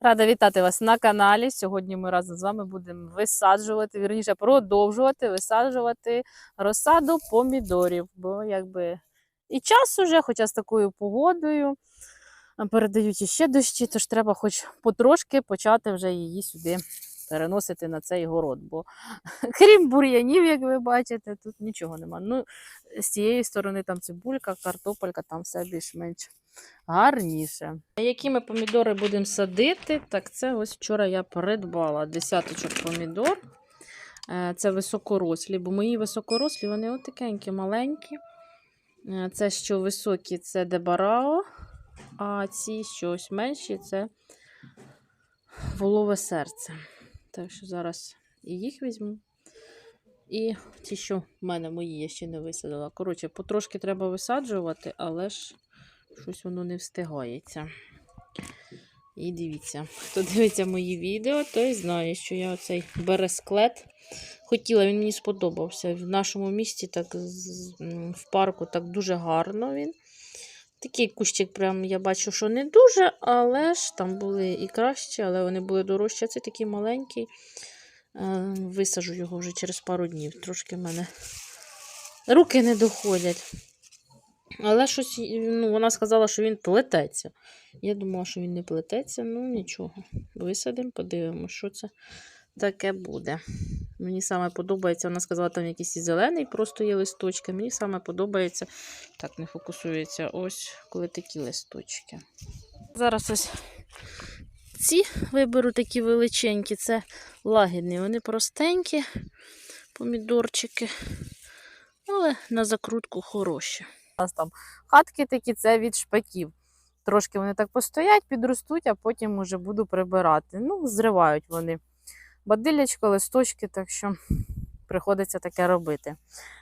Рада вітати вас на каналі. Сьогодні ми разом з вами будемо висаджувати, вірніше, продовжувати висаджувати розсаду помідорів. Бо якби і час уже, хоча з такою погодою передають іще дощі, тож треба хоч потрошки почати вже її сюди переносити на цей город. Бо крім бур'янів, як ви бачите, тут нічого нема. Ну, з цієї сторони там цибулька, картопелька, там все більш-менш гарніше. Які ми помідори будемо садити? Так, це ось вчора я придбала десяточок помідор. Е, Це високорослі, бо мої високорослі, вони отакенькі, маленькі. Е, Це що високі, це дебарао, а ці що ось менші це волове серце. Так що зараз і їх візьму. І ті, що в мене мої, я ще не висадила. Коротше, потрошки треба висаджувати, але ж щось воно не встигається. І дивіться, хто дивиться мої відео, той знає, що я оцей бересклет хотіла, він мені сподобався. В нашому місті, так в парку, так дуже гарно він. Такий кущик, прям я бачу, що не дуже, але ж там були і кращі, але вони були дорожчі. Це такий маленький. Е, Висажу його вже через пару днів. Трошки в мене руки не доходять. Але щось, ну, вона сказала, що він плететься. Я думала, що він не плететься, ну нічого. Висадимо, подивимося, що це таке буде. Мені саме подобається, вона сказала, там якийсь і зелений, просто є листочки. Мені саме подобається, так не фокусується, ось коли такі листочки. Зараз ось ці виберу такі величенькі, це лагідні, вони простенькі, помідорчики, але на закрутку хороші. У нас там хатки такі, це від шпаків. Трошки вони так постоять, підростуть, а потім уже буду прибирати. Ну, зривають вони бадилячко, листочки, так що приходиться таке робити.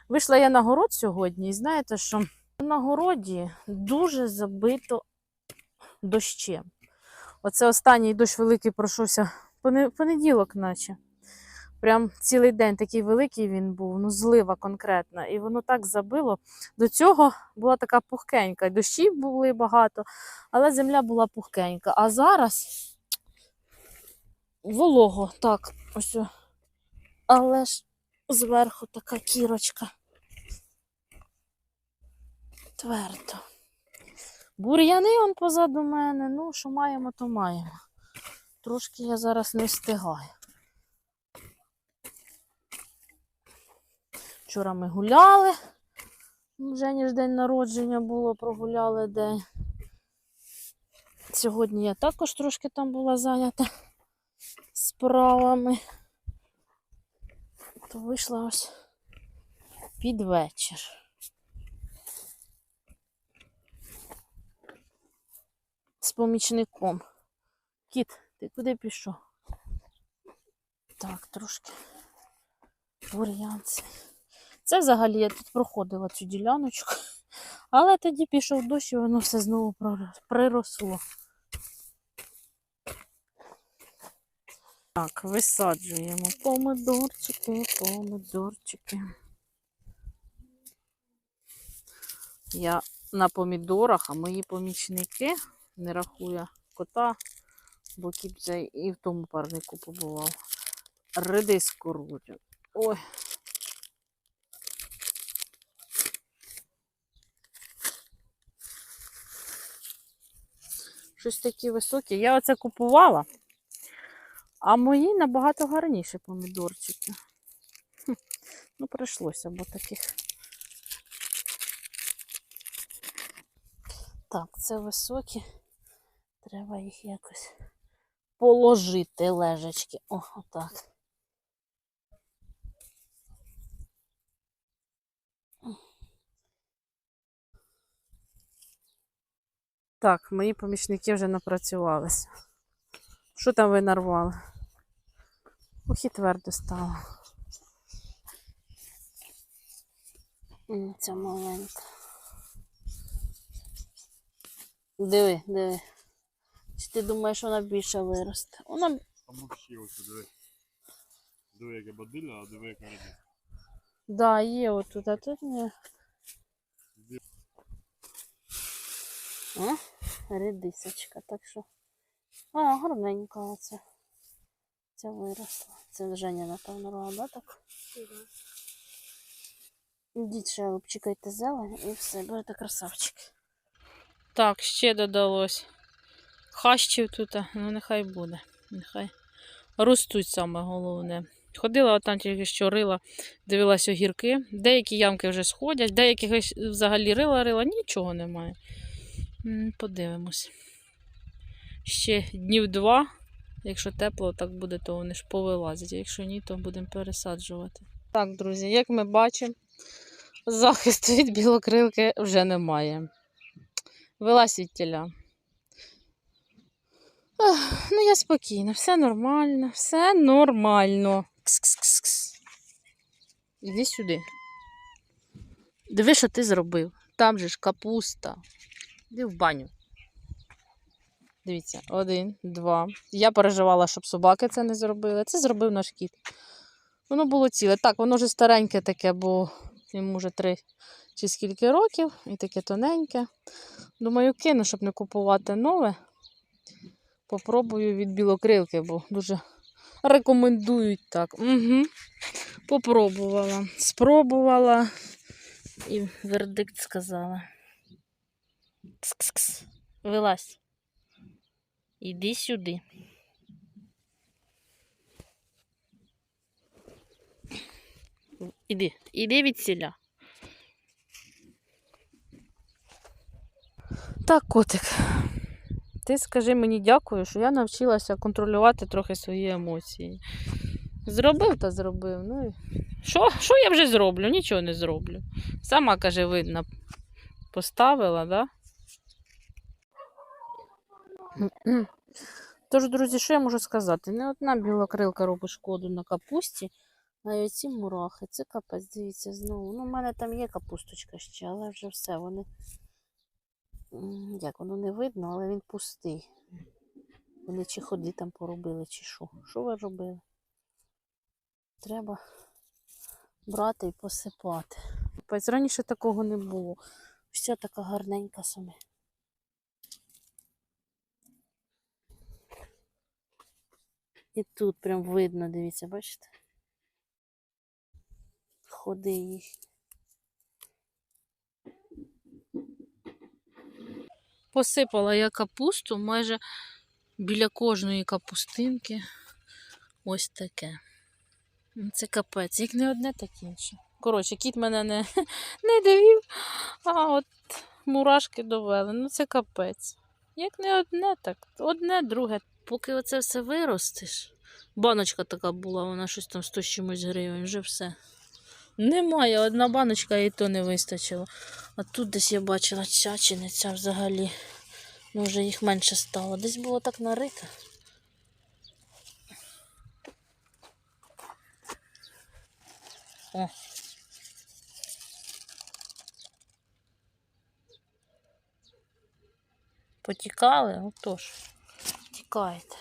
Вийшла я на город сьогодні, і знаєте, що на городі дуже забито дощем. Оце останній дощ великий пройшовся поне- понеділок, наче. Прям цілий день такий великий він був, ну злива конкретна. І воно так забило. До цього була така пухкенька. Дощів були багато, але земля була пухкенька. А зараз волого, так, ось. Але ж зверху така кірочка. Твердо. Бур'яни он позаду мене. Ну, що маємо, то маємо. Трошки я зараз не встигаю. Вчора ми гуляли. Вже ніж день народження було, прогуляли день. Сьогодні я також трошки там була зайнята справами. То вийшла ось під вечір. З помічником. Кіт, ти куди пішов? Так, трошки бур'янці. Це взагалі я тут проходила цю діляночку, але тоді пішов дощ і воно все знову приросло. Так, висаджуємо помидорчики, помидорчики. Я на помідорах, а мої помічники не рахує кота, бо кіт вже і в тому парнику побував. Редиску рвуть. Ой. Щось такі високі. Я оце купувала. А мої набагато гарніші помідорчики. Ну, прийшлося, бо таких. Так, це високі. Треба їх якось положити лежачки. О, отак. Так, мої помічники вже напрацювалися. Що там ви нарвали? Ох, і твердо стало. Ця маленька. Диви, диви. Чи ти думаєш, вона більше виросте? Вона Там взагалі ось диви. Диви, яке бадилля, а диви, яка редиска. Да, є отут, а тут ні. О, редисочка, так що А, гарненька оце. Це виросла. Це Женя, напевно, рога, да, так? Ідіть ще обчикайте зелень і все, будете красавчик. Так, ще додалось. Хащів тут, ну нехай буде. Нехай ростуть саме головне. Ходила отам тільки що рила, дивилась огірки. Деякі ямки вже сходять, деяких взагалі рила рила, нічого немає. Подивимось. Ще днів два. Якщо тепло так буде, то вони ж повилазять. а Якщо ні, то будемо пересаджувати. Так, друзі, як ми бачимо, захисту від білокрилки вже немає. Вилазь від тіля. Ах, Ну, я спокійна, все нормально, все нормально. Кс-кс-кс-кс. Іди сюди. Диви, що ти зробив. Там же ж капуста. Іди в баню. Дивіться, один, два. Я переживала, щоб собаки це не зробили. Це зробив наш кіт. Воно було ціле. Так, воно вже стареньке таке, бо йому вже три чи скільки років, і таке тоненьке. Думаю, кину, щоб не купувати нове. Попробую від білокрилки, бо дуже рекомендують так. Угу. Попробувала. Спробувала і вердикт сказала. Кс-кс-кс. Вилазь. Іди сюди. Іди, іди від сіля. Так, котик. Ти скажи мені дякую, що я навчилася контролювати трохи свої емоції. Зробив та зробив. Ну, що, що я вже зроблю? Нічого не зроблю. Сама, каже, видно, поставила, да? Тож, друзі, що я можу сказати? Не одна білокрилка робить шкоду на капусті, а й оці мурахи. Це капець, дивіться, знову. Ну, у мене там є капусточка ще, але вже все, вони. Як воно не видно, але він пустий. Вони чи ходи там поробили, чи що. Що ви робили? Треба брати і посипати. Раніше такого не було. Вся така гарненька саме. І тут прям видно, дивіться, бачите? Ходи їх. Посипала я капусту майже біля кожної капустинки. Ось таке. Ну, Це капець, як не одне, так інше. Коротше, кіт мене не, не довів, а от мурашки довели. Ну це капець. Як не одне, так одне, друге. Поки оце все виростеш. Баночка така була, вона щось там 100 з чимось гривень, вже все. Немає, одна баночка і то не вистачило. А тут десь я бачила ця чи взагалі. Може їх менше стало. Десь було так нарито. О. Потікали? Отож. Тікаєте.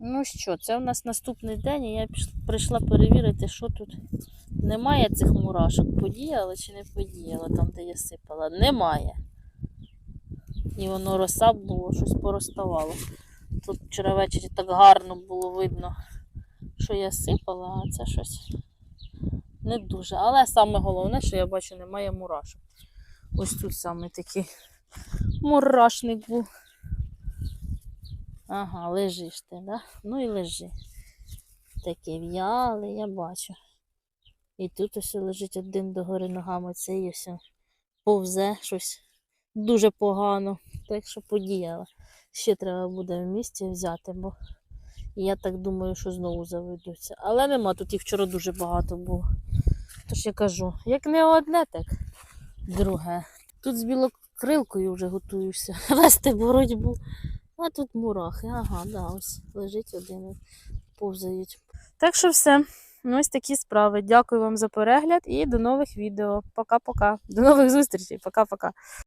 Ну що, це у нас наступний день, і я прийшла перевірити, що тут. Немає цих мурашок. Подіяло чи не подіяло там, де я сипала? Немає. І воно роса було, щось пороставало. Тут вчора ввечері так гарно було видно, що я сипала, а це щось не дуже. Але саме головне, що я бачу, немає мурашок. Ось тут саме такий мурашник був. Ага, лежиш ти, да? Ну і лежи. Такий в'ялий, я бачу. І тут ось лежить один догори ногами, цей ось повзе щось дуже погано. Так що подіяла. Ще треба буде в місті взяти, бо я так думаю, що знову заведуться. Але нема, тут їх вчора дуже багато було. Тож я кажу, як не одне, так друге. Тут з білокрилкою вже готуюся вести боротьбу. А тут мурахи. Ага, да, ось лежить один, повзають. Так що все. Ось такі справи. Дякую вам за перегляд і до нових відео. Пока-пока. До нових зустрічей. Пока-пока.